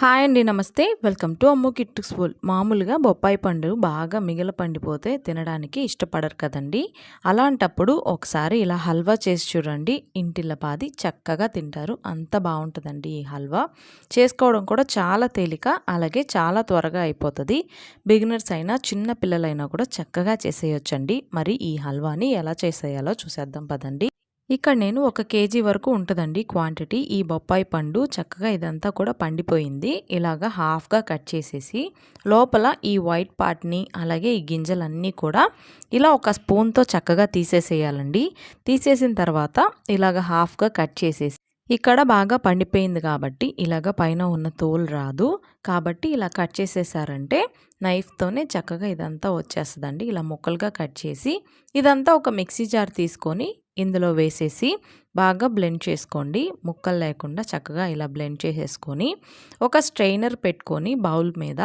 Hi అండి నమస్తే. Welcome to Ammu kit school. మామూలుగా బొప్పాయి పండు బాగా మిగిల పండిపోతే తినడానికి ఇష్టపడరు కదండి. అలాంటప్పుడు ఒకసారి ఇలా హల్వా చేసి చూడండి. ఇంటిల్ల పాది చక్కగా తింటారు. అంత బాగుంటుందండి ఈ హల్వా. చేసుకోవడం కూడా చాలా తేలిక అలాగే చాలా త్వరగా అయిపోతుంది. బిగినర్స్ అయినా చిన్న పిల్లలైనా కూడా చక్కగా చేసేయొచ్చండి. మరి ఈ హల్వాని ఎలా చేసేయాలో చూసేద్దాం పదండి. ఇక్కడ నేను ఒక కేజీ వరకు ఉంటుందండి క్వాంటిటీ. ఈ బొప్పాయి పండు చక్కగా ఇదంతా కూడా పండిపోయింది. ఇలాగా హాఫ్గా కట్ చేసేసి లోపల ఈ వైట్ పార్ట్ని అలాగే ఈ గింజలన్నీ కూడా ఇలా ఒక స్పూన్తో చక్కగా తీసేసేయాలండి. తీసేసిన తర్వాత ఇలాగ హాఫ్గా కట్ చేసేసి ఇక్కడ బాగా పండిపోయింది కాబట్టి ఇలాగ పైన ఉన్న తోలు రాదు. కాబట్టి ఇలా కట్ చేసేసారంటే నైఫ్తోనే చక్కగా ఇదంతా వచ్చేస్తుందండి. ఇలా ముక్కలుగా కట్ చేసి ఇదంతా ఒక మిక్సీ జార్ తీసుకొని ఇందులో వేసేసి బాగా బ్లెండ్ చేసుకోండి. ముక్కలు లేకుండా చక్కగా ఇలా బ్లెండ్ చేసేసుకొని ఒక స్ట్రైనర్ పెట్టుకొని బౌల్ మీద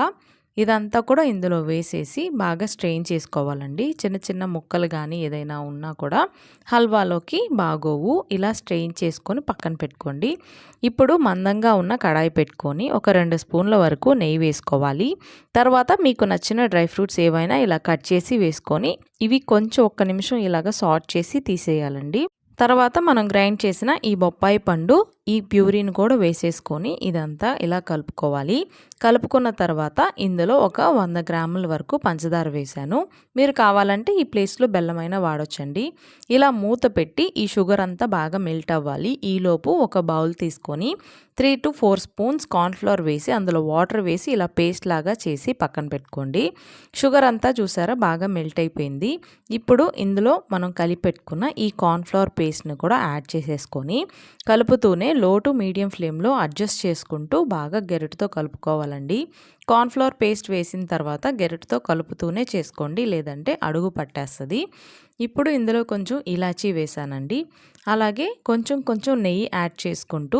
ఇదంతా కూడా ఇందులో వేసేసి బాగా స్ట్రెయిన్ చేసుకోవాలండి. చిన్న చిన్న ముక్కలు కానీ ఏదైనా ఉన్నా కూడా హల్వాలోకి బాగోవు ఇలా స్ట్రెయిన్ చేసుకొని పక్కన పెట్టుకోండి. ఇప్పుడు మందంగా ఉన్న కడాయి పెట్టుకొని ఒక రెండు స్పూన్ల వరకు నెయ్యి వేసుకోవాలి. తర్వాత మీకు నచ్చిన డ్రై ఫ్రూట్స్ ఏవైనా ఇలా కట్ చేసి వేసుకొని ఇవి కొంచెం ఒక్క నిమిషం ఇలాగ సార్ట్ చేసి తీసేయాలండి. తర్వాత మనం గ్రైండ్ చేసిన ఈ బొప్పాయి పండు ఈ ప్యూరీని కూడా వేసేసుకొని ఇదంతా ఇలా కలుపుకోవాలి. కలుపుకున్న తర్వాత ఇందులో ఒక వంద గ్రాముల వరకు పంచదార వేశాను. మీరు కావాలంటే ఈ ప్లేస్లో బెల్లమైన వాడొచ్చండి. ఇలా మూత పెట్టి ఈ షుగర్ అంతా బాగా మెల్ట్ అవ్వాలి. ఈలోపు ఒక బౌల్ తీసుకొని three two four spoons cornflour వేసి అందులో వాటర్ వేసి ఇలా పేస్ట్ లాగా చేసి పక్కన పెట్టుకోండి. షుగర్ అంతా చూసారా బాగా మెల్ట్ అయిపోయింది. ఇప్పుడు ఇందులో మనం కలిపెట్టుకున్న ఈ కార్న్ఫ్లవర్ పేస్ట్ని కూడా యాడ్ చేసేసుకొని కలుపుతూనే లో టు మీడియం ఫ్లేమ్లో అడ్జస్ట్ చేసుకుంటూ బాగా గెరటితో చేసుకోవాలండి కార్న్ఫ్లవర్ పేస్ట్ వేసిన తర్వాత గెరటితో కలుపుతూనే చేసుకోండి లేదంటే అడుగు పట్టేస్తుంది. ఇప్పుడు ఇందులో కొంచెం ఇలాచీ వేసానండి. అలాగే కొంచెం కొంచెం నెయ్యి యాడ్ చేసుకుంటూ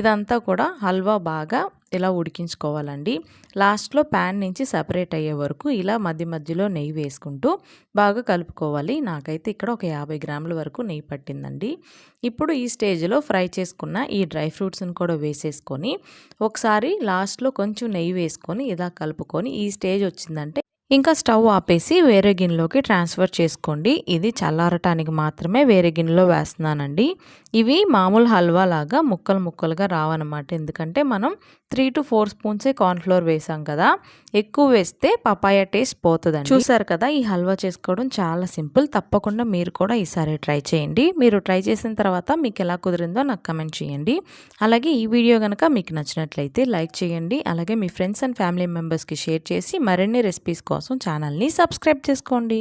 ఇదంతా కూడా హల్వా బాగా ఇలా ఉడికించుకోవాలండి? లాస్ట్లో ప్యాన్ నుంచి సపరేట్ అయ్యే వరకు ఇలా మధ్య మధ్యలో నెయ్యి వేసుకుంటూ బాగా కలుపుకోవాలి. నాకైతే ఇక్కడ ఒక యాభై గ్రాముల వరకు నెయ్యి పట్టిందండి. ఇప్పుడు ఈ స్టేజ్లో ఫ్రై చేసుకున్న ఈ డ్రై ఫ్రూట్స్ని కూడా వేసేసుకొని ఒకసారి లాస్ట్లో కొంచెం నెయ్యి వేసుకొని ఇలా కలుపుకొని ఈ స్టేజ్ వచ్చిందంటే ఇంకా స్టవ్ ఆపేసి వేరే గిన్నెలోకి ట్రాన్స్ఫర్ చేసుకోండి. ఇది చల్లారటానికి మాత్రమే వేరే గిన్నెలో వేస్తున్నానండి. ఇవి మామూలు హల్వా లాగా ముక్కలు ముక్కలుగా రావన్నమాట. ఎందుకంటే మనం త్రీ టు ఫోర్ స్పూన్సే కార్న్ఫ్లోర్ వేసాం కదా. ఎక్కువ వేస్తే పపాయ టేస్ట్ పోతుందండి. చూసారు కదా ఈ హల్వా చేసుకోవడం చాలా సింపుల్. తప్పకుండా మీరు కూడా ఈసారి ట్రై చేయండి. మీరు ట్రై చేసిన తర్వాత మీకు ఎలా కుదిరిందో నాకు కమెంట్ చేయండి. అలాగే ఈ వీడియో కనుక మీకు నచ్చినట్లయితే లైక్ చేయండి. అలాగే మీ ఫ్రెండ్స్ అండ్ ఫ్యామిలీ మెంబర్స్కి షేర్ చేసి మరిన్ని రెసిపీస్ కోసం ఛానల్ని సబ్స్క్రైబ్ చేసుకోండి.